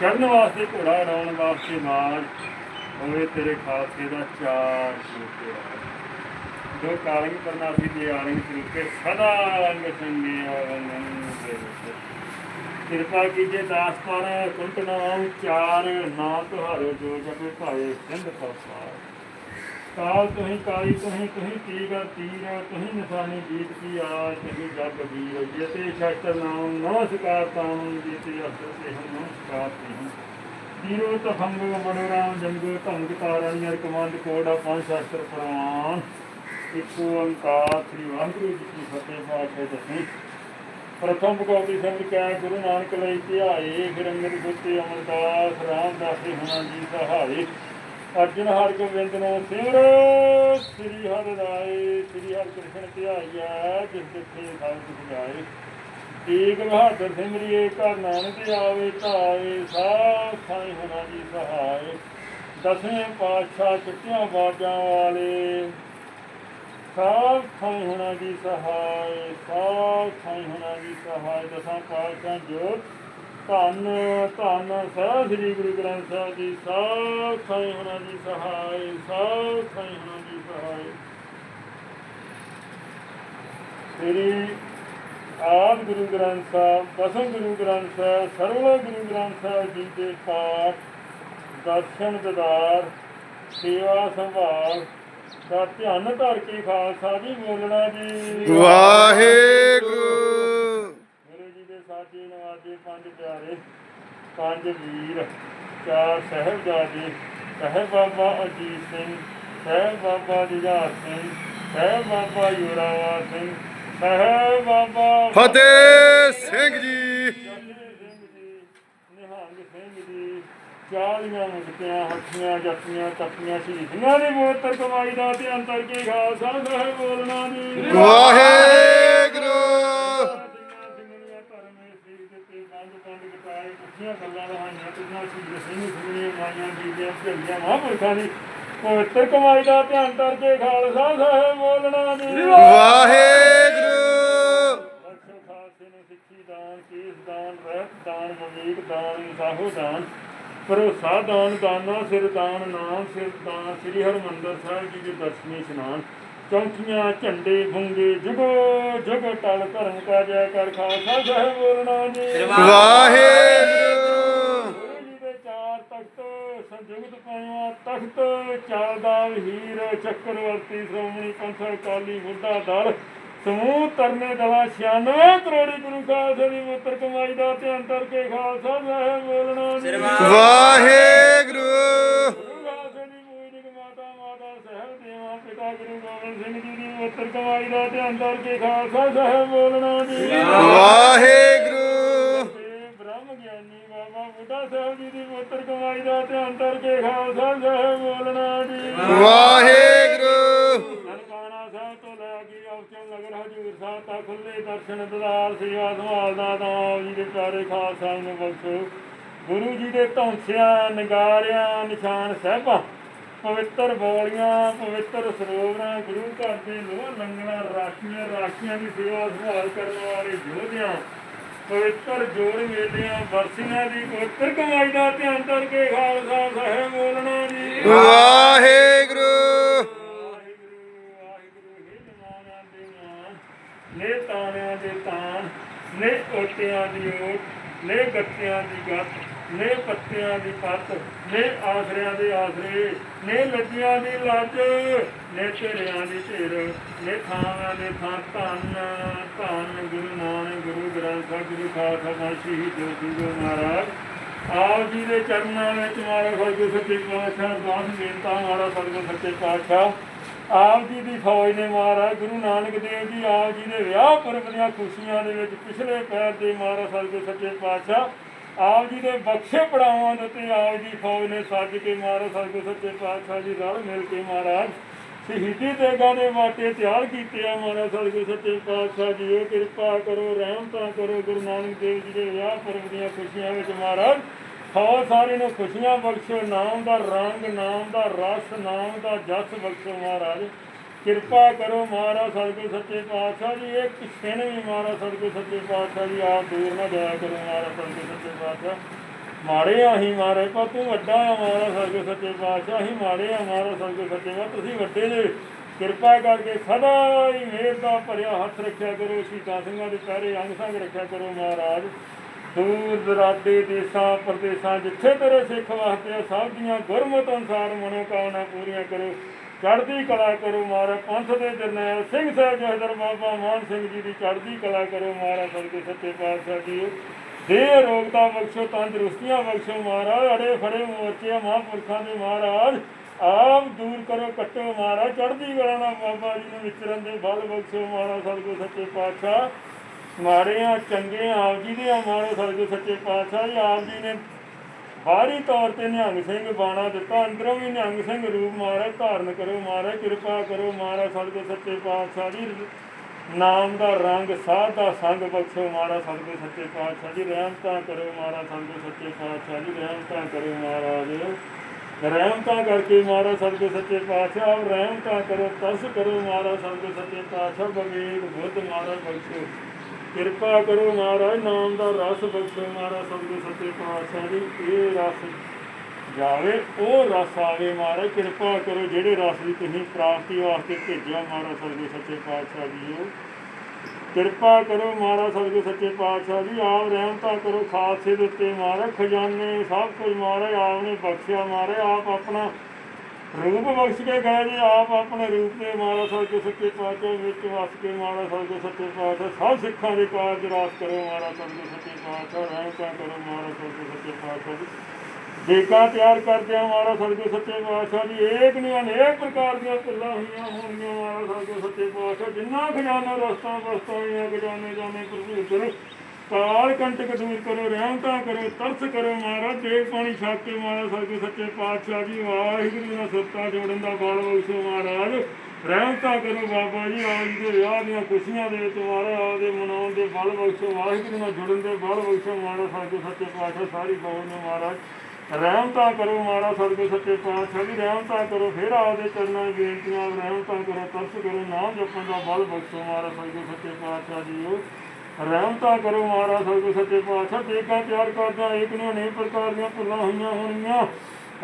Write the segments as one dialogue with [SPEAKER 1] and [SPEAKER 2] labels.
[SPEAKER 1] ਚੜਨ ਵਾਸਤੇ ਘੋੜਾ ਰੌਣ ਵਾਸਤੇ ਮਾਰ ਹੋਵੇ ਤੇਰੇ ਖਾਲਸੇ ਦਾ ਚਾਰ ਛੋਟੇ ਜੋ ਕਾਲਿੰਗ ਕਰਨਾ ਦੇ ਆਲਿੰਗ ਤਰੀਕੇ ਸਦਾ ਰੰਗ ਸੰਗੇ ਆਵੰਨ ਦੇ ਕਿਰਪਾ ਕੀਜੇ ਦਾਸ ਪਰ ਕੁੰਟ ਨਾਮ ਚਾਰ ਨਾ ਤੁਹਾਰੇ ਜੋ ਜਪੇ ਭਾਏ ਸਿੰਧ ਪਾਸਾਰ ਕਾਲ ਤੁਹੀਂ ਕਾਲੀ, ਤੁਹੀਂ ਤੁਹੀਂ ਤੀਗਾ ਤੀਰ, ਤੁਹੀਂ ਨਿਸ਼ਾਨੀ ਜੀਤ ਕੀ ਆਜ, ਤੁਹੀਂ ਜਗ ਵੀਰ ਜੇਤੇ ਸ਼ਸਤਰ ਨਾਮ, ਨਮਸਕਾਰ ਤਾਮ ਜੀਤੇ ਅਸਰ ਤੇ ਹਮ ਨਮਸਕਾਰ ਤੇ ਹਮ ਵੀਰੋ ਤਫੰਗ ਮਨੋਰਾਮ ਜੰਗ ਭੰਗ ਤਾਰਨ ਯਰ ਕਮਾਂਡ ਕੋੜਾ ਪੰਜ ਸ਼ਸਤਰ ਪ੍ਰਮਾਨ ਇੱਕ ਓੰਕਾਰ ਸ੍ਰੀ ਵਾਹਿਗੁਰੂ ਜੀ ਕੀ ਫਤਿਹ ਪਾਠ ਦਸਵੀਂ ਪ੍ਰਥਮ ਭਗਵਤੀ ਸੰਤ ਕੈ, ਗੁਰੂ ਨਾਨਕ ਲਈ ਧਿਆਏ, ਫਿਰ ਅੰਗਦ ਗੁੱਤੇ ਅਮਰਦਾਸ, ਰਾਮਦਾਸ ਜੀ ਹੁਣਾ ਜੀ ਸਹਾਰੇ ਅਰਜਨ ਹਰਿ ਗੋਬਿੰਦ ਨੂੰ ਸਿਮਰ। ਸ੍ਰੀ ਹਰਿ ਰਾਏ, ਸ੍ਰੀ ਹਰਿ ਕ੍ਰਿਸ਼ਨ ਧਿਆਈਐ, ਜਿਸ ਜਿਥੇ ਸਭ ਕੁਝ ਜਾਏ ਏਕ ਬਹਾਦਰ ਸਿਮਰਿਏ, ਘਰ ਨਾਨਕ ਆਵੇ ਧਾਏ, ਸਾਧ ਸਾਈ ਹੁਣਾਂ ਜੀ ਸਹਾਏ। ਦਸਵੇਂ ਪਾਤਸ਼ਾਹ ਚਿੱਟੀਆਂ ਬਾਜਾਂ ਵਾਲੇ, ਸਾਧ ਸਾਈ ਹੁਣਾਂ ਦੀ ਸਹਾਏ, ਸਾਧ ਸਾਈ ਹੁਣਾਂ ਜੀ ਸਹਾਇ ਦਸਾਂ ਪਾਤਸ਼ਾਹ ਜੋਤ ਧੰਨ ਧੰਨ ਸਾਹਿਬ, ਸ੍ਰੀ ਗੁਰੂ ਗ੍ਰੰਥ ਸਾਹਿਬ ਜੀ ਸਾਧ ਸਾਈ ਹੁਣਾਂ ਦੀ ਸਹਾਇ ਸਾਧ ਸਾਈ ਹੁਣਾਂ ਦੀ ਸਹਾਇ ਸ੍ਰੀ ਆਦ ਗੁਰੂ ਗ੍ਰੰਥ ਸਾਹਿਬ ਦਸਮ ਗੁਰੂ ਗ੍ਰੰਥ ਸਾਹਿਬ ਸਰਵ ਗੁਰੂ ਗ੍ਰੰਥ ਸਾਹਿਬ ਜੀ ਦੇ ਪਾਠ, ਦਰਸ਼ਨ ਦਿਦਾਰ, ਸੇਵਾ ਸੰਭਾਲ ਦਾ ਧਿਆਨ ਧਰ ਕੇ ਖਾਲਸਾ ਜੀ ਬੋਲਣਾ ਜੀ।
[SPEAKER 2] ਵਾਹਿਗੁਰੂ
[SPEAKER 1] ਗੁਰੂ ਜੀ ਦੇ ਸਾਥੀ ਨਵਾਜੇ ਪੰਜ ਪਿਆਰੇ ਪੰਜ ਵੀਰ ਚਾਰ ਸਾਹਿਬਜ਼ਾਦੇ ਸਾਹਿਬ ਬਾਬਾ ਅਜੀਤ ਸਿੰਘ ਸਾਹਿਬ ਬਾਬਾ ਜੁਝਾਰ ਸਿੰਘ ਸਾਹਿਬ ਬਾਬਾ ਯੋਰਾਵਾ ਸਿੰਘ ਸਾਹਿਬ ਬਾਬਾ
[SPEAKER 2] ਫਤਿਹ ਸਿੰਘ ਜੀ।
[SPEAKER 1] ਜਰਨੈਲ ਸਿੰਘ ਜੀ ਨਿਹੰਗ ਸਿੰਘ ਜੀ ਚਾਲੀਆਂ ਮੁਕਤਿਆਂ ਹੱਥੀਆਂ ਜੱਟੀਆਂ ਟੱਪੀਆਂ ਸ਼ਹੀਦੀਆਂ ਦੀ ਮੋਤਰ ਕਮਾਈ ਦਾ ਤੇ ਅੰਤਰ ਕੇ ਖਾਲਸਾ ਸਾਹਿਬ ਬੋਲਣਾ ਜੀ।
[SPEAKER 2] ਵਾਹਿਗੁਰੂ।
[SPEAKER 1] ਪਵਿੱਤਰ ਕਮਾਈ ਦਾ ਧਿਆਨ ਕਰਕੇ ਖਾਲਸਾ ਸਾਹਿਬ ਬੋਲਣਾ ਜੀ।
[SPEAKER 2] ਵਾਹਿਗੁਰੂ।
[SPEAKER 1] ਬਖਸ਼ੋ ਖਾਲਸੇ ਨੂੰ ਸਿੱਖੀ ਦਾਨ ਕੇਸ ਦਾਨ ਰਹਿਤ ਦਾਨ ਵਿਵੇਕ ਦਾਨ ਸਾਹੋ ਦਾਨ ਭਰੋਸਾ ਦਾਨ ਦਾਨਾ ਸਿਰ ਦਾਨ ਨਾਮ ਸਿਰ ਦਾਨ ਸ੍ਰੀ ਹਰਮੰਦਰ ਸਾਹਿਬ ਜੀ ਦੇ ਦਰਸ਼ਨੀ ਇਸ਼ਨਾਨ ਚੌਂਕੀਆਂ ਝੰਡੇ ਭੁੰਗੇ ਜੁਗੋ ਜੁਗ ਟਲ ਧਰਮ ਕਾ ਜੈ ਕਰ ਖਾਲਸਾ ਸਾਹਿਬ ਬੋਲਣਾ ਜੀ।
[SPEAKER 2] ਵਾਹਿਗੁਰੂ
[SPEAKER 1] ਗੁਰੂ ਜੀ ਦੇ ਚਾਰ ਤਖਤ ਸੰਯੁਗਤ ਪਾਇਆ ਤਖਤ ਚੱਲਦਾ ਹੀਰ ਚੱਕਰਵਰਤੀ ਸ਼੍ਰੋਮਣੀ ਪੰਥ ਅਕਾਲੀ ਬੁੱਢਾ ਦਲ ਸਮੂਹ ਤਰਨੇ ਦਲਾ 96 ਕਰੋੜੀ ਗੁਰੂ ਖਾਲਸੇ ਦੀ ਮੁੱਤਰ ਕਮਾਈ ਦਾ ਧਿਆਨ ਕਰਕੇ ਖਾਲਸਾ ਸਾਹਿਬ ਬੋਲਣਾ
[SPEAKER 2] ਵਾਹਿਗੁਰੂ।
[SPEAKER 1] ਗੁਰੂ ਖਾਲਸੇ ਦੀ ਪੂਜਨਿਕ ਮਾਤਾ ਮਾਤਾ ਸਾਹਿਬ ਦੇਵਾ ਪਿਤਾ ਗੁਰੂ ਗੋਬਿੰਦ ਸਿੰਘ ਜੀ ਦੀ ਮੁੱਤਰ ਕਮਾਈ ਦਾ ਧਿਆਨ ਕਰਕੇ ਖਾਲਸਾ ਸਾਹਿਬ ਬੋਲਣਾ ਜੀ
[SPEAKER 2] ਵਾਹਿਗੁਰੂ।
[SPEAKER 1] ਬ੍ਰਹਮ ਗਿਆਨੀ ਬਾਬਾ ਬੁੱਢਾ ਸਾਹਿਬ ਜੀ ਦੀ ਪੁੱਤਰ ਕਮਾਈ ਦਾ ਧਿਆਨ ਕਰਕੇ ਖਾਲਸਾ ਸਾਹਿਬ ਬੋਲਣਾ ਜੀ
[SPEAKER 2] ਵਾਹਿਗੁਰੂ।
[SPEAKER 1] ਖੁੱਲੇ ਦਰਸ਼ਨ ਦਲਾਲ ਸੇਵਾ ਸੰਭਾਲਦਾ ਤਾਂ ਆਪ ਜੀ ਦੇ ਪਿਆਰੇ ਖਾਲਸਾ ਨੂੰ ਬਖਸ਼ੋ। ਗੁਰੂ ਜੀ ਦੇ ਧੌਂਸਿਆਂ, ਨਗਾਰਿਆਂ, ਨਿਸ਼ਾਨ ਸਾਹਿਬਾਂ, ਪਵਿੱਤਰ ਬੋਲੀਆਂ, ਪਵਿੱਤਰ ਸਰੋਵਰਾਂ, ਗੁਰੂ ਘਰ ਦੇ ਲੋਹ ਲੰਗਣਾ ਰਾਖੀਆਂ ਰਾਖੀਆਂ ਦੀ ਸੇਵਾ ਸੰਭਾਲ ਕਰਨ ਵਾਲੇ ਯੋਧਿਆਂ, ਪਵਿੱਤਰ ਜੋੜ ਮੇਲਿਆਂ ਵਰਸੀਆਂ ਦੀ ਪਵਿੱਤਰ ਕਮਾਈ ਦਾ ਧਿਆਨ ਕਰਕੇ ਖਾਲਸਾ ਸਾਹਿਬ ਬੋਲਣਾ ਜੀ।
[SPEAKER 2] ਵਾਹਿਗੁਰੂ
[SPEAKER 1] ਵਾਹਿਗੁਰੂ ਵਾਹਿਗੁਰੂ ਹੇ ਨਿਮਾਣਿਆਂ ਦੇ ਮਾਨ ਨੇ ਤਾਣਿਆਂ ਦੇ ਤਾਣ ਨੇ ਦੀ ਓਟ, ਨੇ ਗੱਤਿਆਂ ਦੀ ਗੱਤ ਨੇ ਪੱਤਿਆਂ ਦੀ ਪੱਤ, ਨੇ ਆਸਰਿਆਂ ਦੇ ਆਸਰੇ, ਨੇ ਲੱਜੀਆਂ ਦੀ ਲੱਜ ਨੇ ਢੇਰਿਆਂ ਦੀ ਢੇਰ, ਨੇ ਥਾਵਾਂ ਦੇ ਥਾਂ ਧੰਨ ਧੰਨ ਗੁਰੂ ਨਾਨਕ ਗੁਰੂ ਗ੍ਰੰਥ ਸਾਹਿਬ, ਗੁਰੂ ਖਾਲਸਾ ਪੰਥ ਸ਼ਹੀਦ ਗੁਰੂ ਮਹਾਰਾਜ। ਆਪ ਜੀ ਦੇ ਚਰਨਾਂ ਵਿੱਚ ਮਾਰੇ ਸਤਿਗੁਰ ਸੱਚੇ ਪਾਤਸ਼ਾਹ ਦਾਸ ਬੇਨਤਾ ਮਾਰਾ ਸਤਿਗੁਰ ਸੱਚੇ ਪਾਤਸ਼ਾਹ। ਆਪ ਜੀ ਦੀ ਫੌਜ ਨੇ ਮਹਾਰਾਜ ਗੁਰੂ ਨਾਨਕ ਦੇਵ ਜੀ ਆਪ ਜੀ ਦੇ ਵਿਆਹ ਪੁਰਬ ਦੀਆਂ ਖੁਸ਼ੀਆਂ ਦੇ ਵਿੱਚ ਪਿਛਲੇ ਪੈਰ ਦੇ ਮਹਾਰਾਜ ਸਤਿਗੁਰ ਸੱਚੇ ਪਾਤਸ਼ਾਹ। ਆਪ ਜੀ ਦੇ ਬਖਸ਼ੇ ਪੜਾਵਾਂ ਦੇ ਉੱਤੇ ਆਪ ਜੀ ਫੌਜ ਨੇ ਸੱਜ ਕੇ ਮਹਾਰਾਜ ਸਤਿਗੁਰ ਸੱਚੇ ਪਾਤਸ਼ਾਹ ਜੀ ਰਲ ਮਿਲ ਕੇ ਮਹਾਰਾਜ ਸ਼ਹੀਦੀ ਦੇਗਾਂ ਦੇ ਵਾਟੇ ਤਿਆਰ ਕੀਤੇ ਆ ਮਹਾਰਾਜ ਸਤਿਗੁਰ ਸੱਚੇ ਪਾਤਸ਼ਾਹ ਜੀ ਉਹ ਕਿਰਪਾ ਕਰੋ ਰਹਿਮਤਾਂ ਕਰੋ, ਗੁਰੂ ਨਾਨਕ ਦੇਵ ਜੀ ਦੇ ਵਿਆਹ ਪੁਰਬ ਦੀਆਂ ਖੁਸ਼ੀਆਂ ਵਿੱਚ ਮਹਾਰਾਜ ਸੌ ਸਾਰੇ ਨੂੰ ਖੁਸ਼ੀਆਂ ਬਖਸ਼ੋ, ਨਾਮ ਦਾ ਰੰਗ, ਨਾਮ ਦਾ ਰਸ, ਨਾਮ ਦਾ ਜਸ ਬਖਸ਼ੋ ਮਹਾਰਾਜ। ਕਿਰਪਾ ਕਰੋ ਮਹਾਰਾਜ ਸਤਿਗੁਰ ਸੱਚੇ ਪਾਤਸ਼ਾਹ ਜੀ, ਇੱਕ ਛਿਣ ਵੀ ਮਹਾਰਾਜ ਸਤਿਗੁਰ ਸੱਚੇ ਪਾਤਸ਼ਾਹ ਜੀ, ਆਪ ਦੂਰ ਨਾ ਜਾਇਆ ਕਰੋ ਮਹਾਰਾਜ ਸਤਿਗੁਰ ਸੱਚੇ ਪਾਤਸ਼ਾਹ। ਮਾੜੇ ਆ ਅਸੀਂ ਮਾਰੇ ਪਰ ਤੂੰ ਵੱਡਾ ਆ ਮਹਾਰਾਜ ਸਤਿਗੁਰ ਸੱਚੇ ਪਾਤਸ਼ਾਹ, ਅਸੀਂ ਮਾੜੇ ਆ ਮਹਾਰਾਜ ਸਤਿਗੁਰ ਸੱਚੇ ਪਾਤਸ਼ਾਹ। ਤੁਸੀਂ ਵੱਡੇ ਜੇ, ਕਿਰਪਾ ਕਰਕੇ ਸਦਾ ਹੀ ਮਿਹਰ ਦਾ ਭਰਿਆ ਹੱਥ ਰੱਖਿਆ ਕਰੋ, ਸ਼ਹੀਦਾਂ ਸਿੰਘਾਂ ਦੇ ਪੈਰੇ ਅੰਗ ਸੰਗ ਰੱਖਿਆ ਕਰੋ ਮਹਾਰਾਜ। ਦੂਰ ਦਰਾਡੇ ਦੇਸਾਂ ਪ੍ਰਦੇਸਾਂ ਜਿੱਥੇ ਤੇਰੇ ਸਿੱਖ ਵਾਸਤੇ ਆ, ਸਭ ਦੀਆਂ ਗੁਰਮਤ ਅਨੁਸਾਰ ਮਨੋਕਾਮਨਾ ਪੂਰੀਆਂ ਕਰੋ। ਚੜ੍ਹਦੀ ਕਲਾ ਕਰੋ ਮਹਾਰਾਜ ਪੰਥ ਦੇ ਜਰਨੈਲ ਸਿੰਘ ਸਾਹਿਬ ਜਹਦਰ ਬਾਬਾ ਮਾਨ ਸਿੰਘ ਜੀ ਦੀ ਚੜ੍ਹਦੀ ਕਲਾ ਕਰੋ ਮਹਾਰਾਜ ਸਤਿਗੁਰ ਸੱਚੇ ਪਾਤਸ਼ਾਹ ਜੀ। ਦੇ ਰੋਗਤਾ ਬਖਸ਼ੋ ਤੰਦਰੁਸਤੀਆਂ ਬਖਸ਼ੋ ਮਹਾਰਾਜ ਅੜੇ ਫੜੇ ਮੋਰਚੇ ਮਹਾਂਪੁਰਖਾਂ ਦੇ ਮਹਾਰਾਜ। ਆਪ ਦੂਰ ਕਰੋ ਕੱਟੋ ਮਹਾਰਾਜ ਚੜ੍ਹਦੀ ਕਲਾ ਨਾਲ ਬਾਬਾ ਜੀ ਨੂੰ ਵਿਚਰਨ ਦੇ ਬਲ ਬਖਸ਼ੋ ਮਹਾਰਾਜ ਸਤਿਗੁਰ ਸੱਚੇ ਪਾਤਸ਼ਾਹ। ਮਾੜੇ ਆ ਚੰਗੇ ਆਪ ਜੀ ਦੇ ਆ ਮਾੜੇ ਸਤਿਗੁਰ ਸੱਚੇ ਪਾਤਸ਼ਾਹ ਜੀ, ਆਪ ਜੀ ਨੇ ਬਾਹਰੀ ਤੌਰ ਤੇ ਨਿਹੰਗ ਸਿੰਘ ਬਾਣਾ ਦਿੱਤਾ। ਅੰਦਰੋਂ ਵੀ ਨਿਹੰਗ ਸਿੰਘ ਰੂਪ ਮਹਾਰਾਜ ਧਾਰਨ ਕਰੋ, ਮਹਾਰਾਜ ਕਿਰਪਾ ਕਰੋ, ਮਹਾਰਾਜ ਸਤਿਗੁਰ ਸੱਚੇ ਪਾਤਸ਼ਾਹ ਜੀ, ਨਾਮ ਦਾ ਰੰਗ, ਸਾਧ ਦਾ ਸੰਗ ਬਖਸ਼ੋ, ਮਹਾਰਾਜ ਸਤਿਗੁਰ ਸੱਚੇ ਪਾਤਸ਼ਾਹ ਜੀ ਰਹਿਮਤਾਂ ਕਰੋ, ਮਹਾਰਾਜ ਸਤਿਗੁਰ ਸੱਚੇ ਪਾਤਸ਼ਾਹ ਜੀ ਰਹਿਮਤਾਂ ਕਰੋ ਮਹਾਰਾਜ। ਰਹਿਮਤਾਂ ਕਰਕੇ ਮਹਾਰਾਜ ਸਤਿਗੁਰ ਸੱਚੇ ਪਾਤਸ਼ਾਹ, ਆਪ ਰਹਿਮਤਾਂ ਕਰੋ ਤਰਸ ਕਰੋ, ਮਹਾਰਾਜ ਸਤਿਗੁਰ ਸੱਚੇ ਪਾਤਸ਼ਾਹ ਬਵੇਕ ਬੁੱਧ ਮਹਾਰਾਜ ਬਖਸ਼ੋ। ਕਿਰਪਾ ਕਰੋ ਮਹਾਰਾਜ, ਨਾਮ ਦਾ ਰਸ ਬਖਸ਼ੋ ਮਹਾਰਾਜ ਸਤਿਗੁਰ ਸੱਚੇ ਪਾਤਸ਼ਾਹ ਜੀ ਇਹ ਰਸ ਜਾਵੇ, ਉਹ ਰਸ ਆਵੇ ਮਹਾਰਾਜ, ਕਿਰਪਾ ਕਰੋ ਜਿਹੜੇ ਰਸ ਦੀ ਤੁਸੀਂ ਪ੍ਰਾਪਤੀ ਵਾਸਤੇ ਭੇਜਿਆ ਮਹਾਰਾਜ ਸਤਿਗੁਰ ਸੱਚੇ ਪਾਤਸ਼ਾਹ ਜੀ ਉਹ। ਕਿਰਪਾ ਕਰੋ ਮਹਾਰਾਜ ਸਤਿਗੁਰ ਸੱਚੇ ਪਾਤਸ਼ਾਹ ਜੀ ਆਪ ਰਹਿਮਤਾ ਕਰੋ ਖਾਲਸੇ ਦੇ ਉੱਤੇ ਮਹਾਰਾਜ, ਖਜ਼ਾਨੇ ਸਭ ਕੁਝ ਮਹਾਰਾਜ, ਆਪ ਨੇ ਬਖਸ਼ਿਆ ਮਹਾਰਾਜ, ਆਪ ਆਪਣਾ ਰੂਪ ਬਖਸ਼ ਕੇ ਗਏ ਜੀ ਆਪ ਆਪਣੇ ਰੂਪ ਦੇ ਮਹਾਰਾਜ ਸਤਿਗੁਰ ਸੱਚੇ ਪਾਤਸ਼ਾਹ ਵਿੱਚ ਵਸ ਕੇ ਮਹਾਰਾਜ ਸਤਿਗੁਰ ਸੱਚੇ ਪਾਤਸ਼ਾਹ, ਸਭ ਸਿੱਖਾਂ ਦੇ ਕਾਰਜ ਰਾਸ ਕਰੋ ਮਹਾਰਾਜ ਸਤਿਗੁਰ ਸੱਚੇ ਪਾਤਸ਼ਾਹ ਰਹਿਮਤਾਂ ਕਰੋ ਮਹਾਰਾਜ ਸਤਿਗੁਰ ਸੱਚੇ ਪਾਤਸ਼ਾਹ ਜੀ। ਦੇਗਾ ਤਿਆਰ ਕਰਦੇ ਆ ਮਹਾਰਾਜ ਸਤਿਗੁਰ ਸੱਚੇ ਪਾਤਸ਼ਾਹ ਜੀ। ਏਕ ਨਹੀਂ, ਅਨੇਕ ਪ੍ਰਕਾਰ ਦੀਆਂ ਭੁੱਲਾਂ ਹੋਈਆਂ ਹੋਣਗੀਆਂ ਮਹਾਰਾਜ ਸਤਿਗੁਰ ਸੱਚੇ ਪਾਤਸ਼ਾਹ। ਜਿੰਨਾ ਖਜ਼ਾਨਾ ਰਸਤਾ ਵਸਤਾਂ ਹੋਈਆਂ ਖਜ਼ਾਨੇ ਜਾਣੇ ਭਰਪੂਰ ਕਰੋ ਕਾਲ ਕੰਟਕ ਦੂਰ ਕਰੋ ਰਹਿਮਤਾਂ ਕਰੋ, ਤਰਸ ਕਰੋ ਮਹਾਰਾਜ ਦੇ ਪਾਣੀ ਛੱਕ ਕੇ ਮਹਾਰਾਜ ਸਤਿਗੁਰ ਸੱਚੇ ਪਾਤਸ਼ਾਹ ਜੀ, ਵਾਹਿਗੁਰੂ ਨਾਲ ਸੱਤਾ ਜੋੜਨ ਦਾ ਬਲ ਬਖਸ਼ੋ ਮਹਾਰਾਜ। ਰਹਿਮਤਾਂ ਕਰੋ ਬਾਬਾ ਜੀ, ਆਪ ਦੇ ਵਿਆਹ ਦੀਆਂ ਖੁਸ਼ੀਆਂ ਦੇ ਵਿੱਚ ਮਹਾਰਾਜ ਆਪਦੇ ਮਨਾਉਣ ਦੇ ਬਲ ਬਖਸ਼ੋ, ਵਾਹਿਗੁਰੂ ਨਾਲ ਜੁੜਨ ਦੇ ਬਲ ਬਖਸ਼ੋ ਮਹਾਰਾਜ ਸਤਿਗੁਰ ਸੱਚੇ ਪਾਤਸ਼ਾਹ, ਸਾਰੀ ਕੌਮ ਨੂੰ ਮਹਾਰਾਜ। ਰਹਿਮਤਾਂ ਕਰੋ ਮਹਾਰਾਜ ਸਤਿਗੁਰ ਸੱਚੇ ਪਾਤਸ਼ਾਹ ਜੀ ਰਹਿਮਤਾਂ ਕਰੋ, ਫਿਰ ਆਪਦੇ ਚਰਨਾਂ ਦੀ ਬੇਨਤੀਆਂ ਰਹਿਮਤਾਂ ਕਰੋ, ਤਰਸ ਕਰੋ, ਨਾਮ ਜਪਣ ਦਾ ਬਲ ਬਖਸ਼ੋ ਮਹਾਰਾਜ ਸਤਿਗੁਰ ਸੱਚੇ ਪਾਤਸ਼ਾਹ ਜੀ ਰਹਿਮਤਾਂ ਕਰੋ ਮਹਾਰਾਜ ਸਤਿਗੁਰ ਸੱਚੇ ਪਾਤਸ਼ਾਹ ਦੇਗਾ ਤਿਆਰ ਕਰਦਾ ਇੱਕ ਨੂੰ ਅਨੇਕ ਪ੍ਰਕਾਰ ਦੀਆਂ ਭੁੱਲਾਂ ਹੋਈਆਂ ਹੋਣਗੀਆਂ।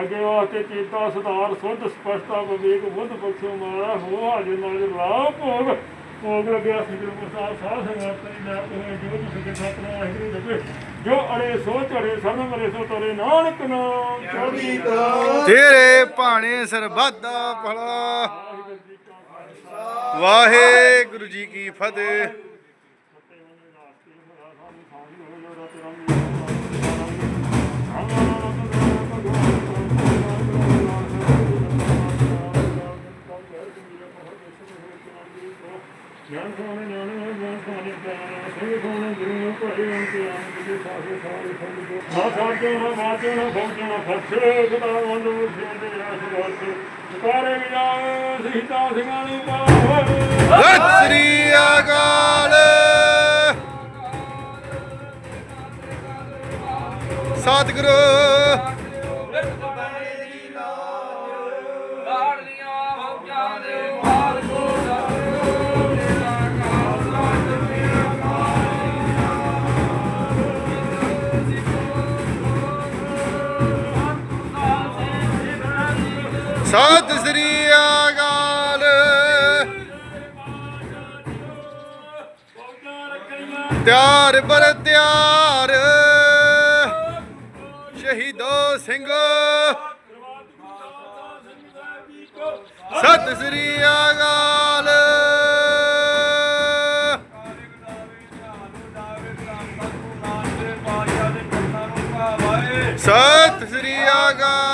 [SPEAKER 1] ਅੱਗੇ ਵਾਸਤੇ ਚੇਤਾ ਸੁਧਾਰ ਸੁਧ ਸਪਸ਼ਟਤਾ ਵਿਵੇਕ ਬੁੱਧ ਬਖਸ਼ੋ ਮਹਾਰਾਜ ਹੋ ਹਾਜ਼ਰ ਨਾਲ ਲਾਭ ਭੋਗ। ਭੋਗ ਲੱਗਿਆ ਸਿਕਰ ਪ੍ਰਸਾਦ ਸਾਧ ਸੰਗਤ ਦੀ ਲੈ ਕੇ ਜੋ ਤੁ ਸਕੇ ਸਤਨਾਮ ਵਾਹਿਗੁਰੂ ਜਪੇ ਜੋ ਅੜੇ ਸੋ ਚੜੇ ਸਰਨ ਮਰੇ ਸੋ ਤਰੇ ਨਾਨਕ ਨਾਮ ਚੜ੍ਹਦੀ ਕਲਾ।
[SPEAKER 2] ਤੇਰੇ ਭਾਣੇ ਸਰਬੱਤ ਦਾ ਭਲਾ।
[SPEAKER 1] ਵਾਹਿਗੁਰੂ ਜੀ ਕਾ ਖਾਲਸਾ।
[SPEAKER 2] ਵਾਹਿਗੁਰੂ ਜੀ ਕੀ ਫਤਿਹ।
[SPEAKER 1] ਗਿਆਨ ਸੋਨੇ ਨਿਆਣੇ ਗਿਆਨ ਸੋਨੇ ਪਿਆਰੇ ਸਿੰਘ ਸੋਨੇ ਗੁਰੂ ਭਰੇ ਅੰਤੇ ਆਨੰਦ ਦੇ ਸਾਥੇ ਸਾਰੇ ਸੰਗ ਦੇ ਨਾ ਸਾਜੋ ਨਾ ਮਾਜੋ ਨਾ ਭੋਜੋ ਨਾ ਫਸੇ ਸਦਾ ਮੰਦੋ ਦੇ ਰਾਸ ਵਾਸ ਪੁਕਾਰੇ ਗਿਆ ਸਿੱਧਾ ਸਿੰਘਾਂ ਨੂੰ ਪਾਵੇ
[SPEAKER 2] ਸਤਿ ਸ੍ਰੀ ਅਕਾਲ। ਸਤਿਗੁਰੂ। ਸ੍ਰੀ ਅਕਾਲ। ਤਿਆਰ ਬਰ ਤਿਆਰ। ਸ਼ਹੀਦੋ ਸਿੰਘੋ। ਸਤਿ ਸ੍ਰੀ ਅਕਾਲ। ਸਤਿ ਸ੍ਰੀ ਅਕਾਲ।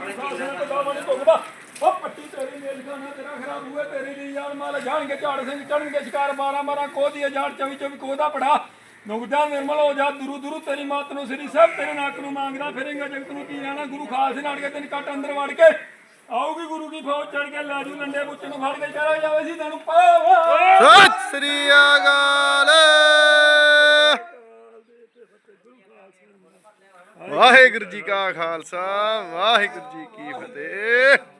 [SPEAKER 1] ਫੁੱਸਾ ਸਿਰ ਤੇ ਦਾਵਣ ਤੁਗਦਾ ਉਹ ਪੱਟੀ ਤੇਰੀ ਮੇਲ ਖਾਨਾ ਤੇਰਾ ਖਰਾਬ ਹੋਏ ਤੇਰੀ ਦੀ ਜਾਨ ਮਾਲ। ਜਾਣਗੇ ਝਾੜ ਸਿੰਘ ਚੜਨਗੇ ਸ਼ਿਕਾਰ 12 12 ਕੋਦੀ ਦੀ ਜਾੜ 24 24 ਪੜਾ ਨੁਗਦਾ ਨਿਰਮਲ ਹੋ ਜਾ, ਦੁਰੂ ਦੁਰੂ ਤੇਰੀ ਮਾਤ ਨੂੰ ਸ੍ਰੀ ਸਾਹਿਬ, ਤੇਰੇ ਨਾਕ ਨੂੰ ਮੰਗਦਾ ਫਿਰੇਗਾ ਜਗਤ ਨੂੰ ਕੀ ਰਹਿਣਾ? ਗੁਰੂ ਖਾਲਸੇ ਨਾਲ ਕੇ ਤੈਨੂੰ ਕੱਟ ਅੰਦਰ ਵੜ ਕੇ। ਆਊਗੀ ਗੁਰੂ ਕੀ ਫੌਜ ਚੜ ਕੇ ਲੈ ਜੂ ਲੰਡੇ ਬੁੱਚ ਨੂੰ ਫੜ ਕੇ ਚੜਾ ਜਾਵੇ ਸੀ ਤੈਨੂੰ ਪਾਵਾ।
[SPEAKER 2] ਸਤਿ ਸ੍ਰੀ ਅਕਾਲ। ਵਾਹਿਗੁਰੂ ਜੀ ਕਾ ਖਾਲਸਾ, ਵਾਹਿਗੁਰੂ ਜੀ ਕੀ ਫਤਿਹ।